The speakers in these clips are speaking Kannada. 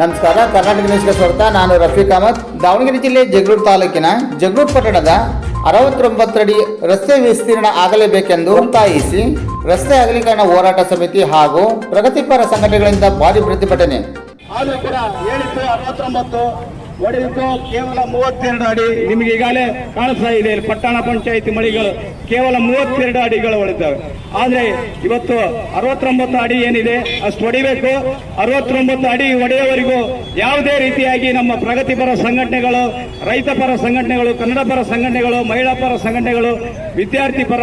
ನಮಸ್ಕಾರ, ಕರ್ನಾಟಕ ನ್ಯೂಸ್ಗೆ ಸ್ವಾಗತ. ನಾನು ರಫೀಕ್ ಅಹಮದ್. ದಾವಣಗೆರೆ ಜಿಲ್ಲೆ ಜಗಳೂರು ತಾಲೂಕಿನ ಜಗಳೂರು ಪಟ್ಟಣದ ಅರವತ್ತೊಂಬತ್ತರಡಿ ರಸ್ತೆ ವಿಸ್ತೀರ್ಣ ಆಗಲೇಬೇಕೆಂದು ಒತ್ತಾಯಿಸಿ ರಸ್ತೆ ಅಗಲೀಕರಣ ಹೋರಾಟ ಸಮಿತಿ ಹಾಗೂ ಪ್ರಗತಿಪರ ಸಂಘಟನೆಗಳಿಂದ ಭಾರಿ ಪ್ರತಿಭಟನೆ. ಹೇಳಿದ್ದು ಕೇವಲ ಮೂವತ್ತೆರಡು ಅಡಿ ನಿಮಗೆ ಈಗಾಗಲೇ ಕಾಣಿಸ್ತಾ ಇದೆ ಪಟ್ಟಣ ಪಂಚಾಯಿತಿ ಮಳಿಗಳು ಕೇವಲ ಮೂವತ್ತೆರಡು ಅಡಿಗಳು ಹೊಡೆದಿದ್ದಾವೆ ಆದ್ರೆ ಇವತ್ತು ಅರವತ್ತೊಂಬತ್ತು ಅಡಿ ಏನಿದೆ, ಅಷ್ಟು ಹೊಡಿಬೇಕು. ಅರವತ್ತೊಂಬತ್ತು ಅಡಿ ಒಡೆಯವರೆಗೂ ಯಾವುದೇ ರೀತಿಯಾಗಿ ನಮ್ಮ ಪ್ರಗತಿಪರ ಸಂಘಟನೆಗಳು, ರೈತ ಪರ ಸಂಘಟನೆಗಳು, ಕನ್ನಡ ಪರ ಸಂಘಟನೆಗಳು, ಮಹಿಳಾ ಪರ ಸಂಘಟನೆಗಳು, ವಿದ್ಯಾರ್ಥಿ ಪರ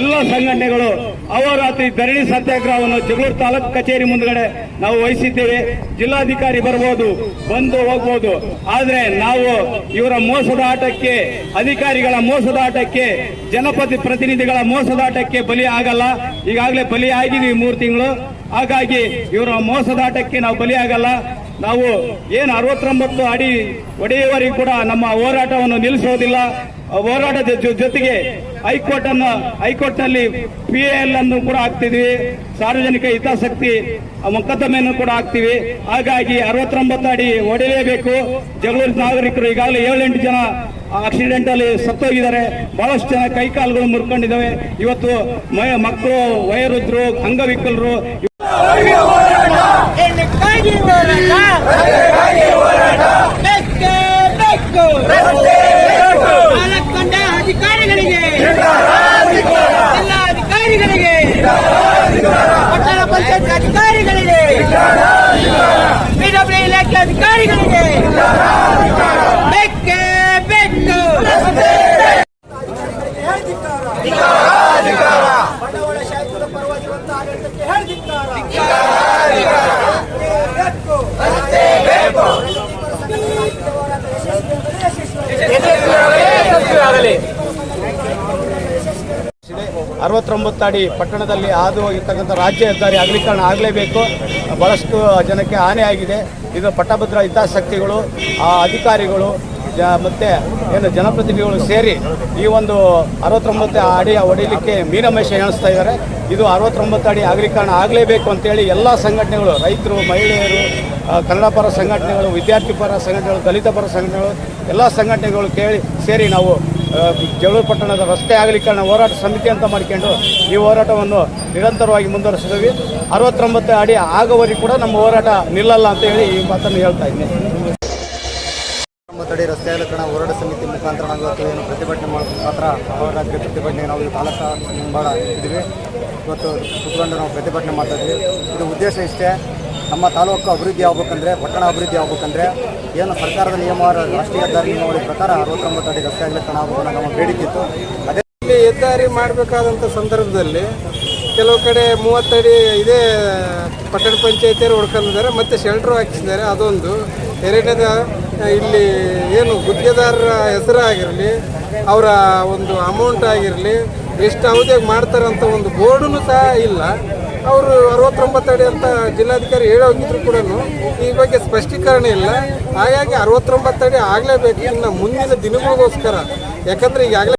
ಎಲ್ಲ ಸಂಘಟನೆಗಳು ಅವರಾತ್ರಿ ಧರಣಿ ಸತ್ಯಾಗ್ರಹವನ್ನು ಜಗಳೂರು ತಾಲೂಕು ಕಚೇರಿ ಮುಂದ್ಗಡೆ ನಾವು ವಹಿಸಿದ್ದೇವೆ. ಜಿಲ್ಲಾಧಿಕಾರಿ ಬರ್ಬೋದು, ಬಂದು ಹೋಗ್ಬೋದು. ಆದ್ರೆ ನಾವು ಇವರ ಮೋಸದ ಆಟಕ್ಕೆ, ಅಧಿಕಾರಿಗಳ ಮೋಸದ ಆಟಕ್ಕೆ ಜನಪದ ಪ್ರತಿನಿಧಿಗಳ ಮೋಸದ ಆಟಕ್ಕೆ ಬಲಿ ಆಗಲ್ಲ. ಈಗಾಗಲೇ ಬಲಿ ಆಗಿದೀವಿ ಮೂರು ತಿಂಗಳು. ಹಾಗಾಗಿ ಇವರ ಮೋಸದ ಆಟಕ್ಕೆ ನಾವು ಬಲಿ ಆಗಲ್ಲ. ನಾವು ಏನು ಅರವತ್ತೊಂಬತ್ತು ಅಡಿ ಒಡೆಯುವವರೆಗೂ ಕೂಡ ನಮ್ಮ ಹೋರಾಟವನ್ನು ನಿಲ್ಲಿಸೋದಿಲ್ಲ. ಹೋರಾಟದ ಜೊತೆಗೆ ಹೈಕೋರ್ಟ್ ಅನ್ನು ಹೈಕೋರ್ಟ್ ಅಲ್ಲಿ ಪಿ ಎಲ್ ಅನ್ನು ಕೂಡ ಹಾಕ್ತಿದ್ವಿ. ಸಾರ್ವಜನಿಕ ಹಿತಾಸಕ್ತಿ ಮೊಕದ್ದಮೆಯನ್ನು ಕೂಡ ಹಾಕ್ತಿವಿ. ಹಾಗಾಗಿ ಅರವತ್ತೊಂಬತ್ತು ಅಡಿ ಹೊಡೆಯಲೇಬೇಕು ಜಗಳೂರು ನಾಗರಿಕರು ಈಗಾಗಲೇ ಏಳೆಂಟು ಜನ ಆಕ್ಸಿಡೆಂಟ್ ಅಲ್ಲಿ ಸತ್ತೋಗಿದ್ದಾರೆ. ಬಹಳಷ್ಟು ಜನ ಕೈಕಾಲುಗಳು ಮುರ್ಕೊಂಡಿದ್ದಾವೆ. ಇವತ್ತು ಮಕ್ಕಳು, ವಯೋವೃದ್ಧರು, ಅಂಗವಿಕಲರು ಎಣ್ಣೆಕ್ಕಾಗಿ ಹೋರಾಟ ಬೆಕ್ಕೆ ಬೆಕ್ಕು ಪಾಲಕಂಡ ಅಧಿಕಾರಿಗಳಿಗೆ ಎಲ್ಲ ಅಧಿಕಾರಿಗಳಿಗೆ ಪಟ್ಟಣ ಪಂಚಾಯತ್ ಅಧಿಕಾರಿಗಳಿಗೆ ಪಿಡಬ್ಲ್ಯೂ ಇಲಾಖೆ ಅಧಿಕಾರಿಗಳಿಗೆ ಬೆಕ್ಕೆ ಬೆಕ್ಕು. ಬಂಡವಾಳ ಶಾಹಿಗಳ ಪರವಾಗಿರುವಂತ ಆಡಳಿತಕ್ಕೆ ಹೇಳ್ದಿಕ್ಕಾರ ಅರವತ್ತೊಂಬತ್ತು ಅಡಿ ಪಟ್ಟಣದಲ್ಲಿ ಹಾದು ಹೋಗಿರ್ತಕ್ಕಂಥ ರಾಜ್ಯ ಹೆದ್ದಾರಿ ಅಗಲೀಕರಣ ಆಗಲೇಬೇಕು. ಬಹಳಷ್ಟು ಜನಕ್ಕೆ ಹಾನಿ ಆಗಿದೆ. ಇದು ಪಟ್ಟಭದ್ರ ಹಿತಾಸಕ್ತಿಗಳು, ಆ ಅಧಿಕಾರಿಗಳು, ಜ ಮತ್ತು ಏನು ಜನಪ್ರತಿನಿಧಿಗಳು ಸೇರಿ ಈ ಒಂದು ಅರವತ್ತೊಂಬತ್ತು ಅಡಿ ಹೊಡಿಲಿಕ್ಕೆ ಮೀನಮೇಷ ಎಣಿಸ್ತಾ ಇದ್ದಾರೆ. ಇದು ಅರವತ್ತೊಂಬತ್ತು ಅಡಿ ಅಗಲೀಕರಣ ಆಗಲೇಬೇಕು ಅಂತೇಳಿ ಎಲ್ಲ ಸಂಘಟನೆಗಳು, ರೈತರು, ಮಹಿಳೆಯರು ಕನ್ನಡ ಪರ ಸಂಘಟನೆಗಳು, ವಿದ್ಯಾರ್ಥಿ ಪರ ಸಂಘಟನೆಗಳು, ದಲಿತ ಪರ ಸಂಘಟನೆಗಳು, ಎಲ್ಲ ಸಂಘಟನೆಗಳು ಕೇಳಿ ಸೇರಿ ನಾವು ಜಗಳೂರು ಪಟ್ಟಣದ ರಸ್ತೆ ಅಗಲೀಕರಣ ಹೋರಾಟ ಸಮಿತಿ ಅಂತ ಮಾಡ್ಕೊಂಡು ಈ ಹೋರಾಟವನ್ನು ನಿರಂತರವಾಗಿ ಮುಂದುವರಿಸಿದ್ವಿ ಅರವತ್ತೊಂಬತ್ತು ಅಡಿ ಆಗೋವರೆಗೂ ಕೂಡ ನಮ್ಮ ಹೋರಾಟ ನಿಲ್ಲಲ್ಲ ಅಂತ ಹೇಳಿ ಈ ಮಾತನ್ನು ಹೇಳ್ತಾ ಇದ್ದೀನಿ. ಅಡಿ ರಸ್ತೆ ಅಗಲೀಕರಣ ಹೋರಾಟ ಸಮಿತಿ ಮುಖಾಂತರ ನಾವು ಏನು ಪ್ರತಿಭಟನೆ ಮಾಡೋದು ಮಾತ್ರ ಹೋರಾಟಕ್ಕೆ ಪ್ರತಿಭಟನೆ ನಾವು ಈ ತಾಲೂಕು ಮುಂಬಾಳ ಇದ್ದೀವಿ. ಇವತ್ತು ಕುತ್ಕೊಂಡು ನಾವು ಪ್ರತಿಭಟನೆ ಮಾಡ್ತಾ ಇದ್ವಿ ಇದು ಉದ್ದೇಶ ಇಷ್ಟೇ. ನಮ್ಮ ತಾಲೂಕು ಅಭಿವೃದ್ಧಿ ಆಗ್ಬೇಕಂದ್ರೆ, ಪಟ್ಟಣ ಅಭಿವೃದ್ಧಿ ಆಗ್ಬೇಕಂದ್ರೆ ಏನು ಸರ್ಕಾರದ ನಿಯಮ ರಾಷ್ಟ್ರೀಯ ಹೆದ್ದಾರಿ ನಿಯಮಾವಳಿ ಪ್ರಕಾರ ಅರವತ್ತೊಂಬತ್ತು ಅಡಿ ರಸ್ತೆ ಆಗಲಿ ಕಾಣಬಹುದು ನಮ್ಮ ಬೇಡಿಕೆ ಇತ್ತು ಅದೇ ಇಲ್ಲಿ ಹೆದ್ದಾರಿ ಮಾಡಬೇಕಾದಂಥ ಸಂದರ್ಭದಲ್ಲಿ ಕೆಲವು ಕಡೆ ಮೂವತ್ತಡಿ ಇದೇ ಪಟ್ಟಣ ಪಂಚಾಯತಿಯರು ಹೊಡ್ಕೊಂಡಿದ್ದಾರೆ, ಮತ್ತು ಶೆಲ್ಟ್ರು ಹಾಕಿಸಿದ್ದಾರೆ. ಅದೊಂದು. ಎರಡನೇದ, ಇಲ್ಲಿ ಏನು ಗುತ್ತಿಗೆದಾರರ ಹೆಸರು ಆಗಿರಲಿ, ಅವರ ಒಂದು ಅಮೌಂಟ್ ಆಗಿರಲಿ ಎಷ್ಟು ಅವಧಿಯಾಗಿ ಮಾಡ್ತಾರಂತ ಒಂದು ಬೋರ್ಡೂ ಸಹ ಇಲ್ಲ. ಅವರು ಅರವತ್ತೊಂಬತ್ತು ಅಡಿ ಅಂತ ಜಿಲ್ಲಾಧಿಕಾರಿ ಹೇಳೋಗಿದ್ರು ಕೂಡ. ಈ ಬಗ್ಗೆ ಸ್ಪಷ್ಟೀಕರಣ ಇಲ್ಲ. ಹಾಗಾಗಿ ಅರವತ್ತೊಂಬತ್ತು ಅಡಿ ಆಗಲೇಬೇಕು ಇನ್ನು ಮುಂದಿನ ದಿನಗಳಿಗೋಸ್ಕರ. ಯಾಕಂದ್ರೆ ಈಗಾಗಲೇ